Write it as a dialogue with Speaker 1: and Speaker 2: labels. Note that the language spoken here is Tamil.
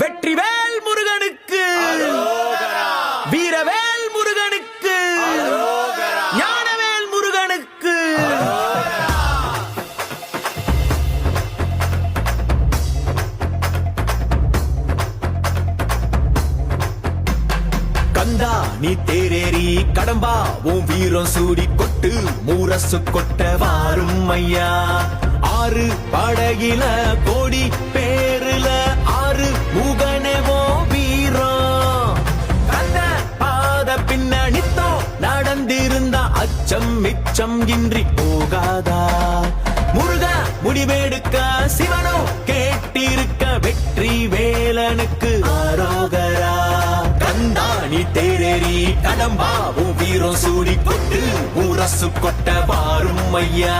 Speaker 1: வெற்றிவேல் முருகனுக்கு. வீரவேல் முருகனுக்கு. ஞானவேல் முருகனுக்கு. கந்தா நீ தேரேறி கடம்பா உன் வீரம் சூடி கொட்டு மூரசு கொட்ட வாரும் ஐயா. ஆறு படகில கோடி பின்னணித்தோ நடந்திருந்தா அச்சம் மிச்சம் இன்றி போகாதா? முருக முடிவெடுக்க சிவனோ கேட்டிருக்க வெற்றி வேலனுக்கு ஆரோகரா? கந்தாணி தேரேறி கடம்பா உன் வீரம் சூடி கொட்டு உரசு கொட்ட வாரும் ஐயா.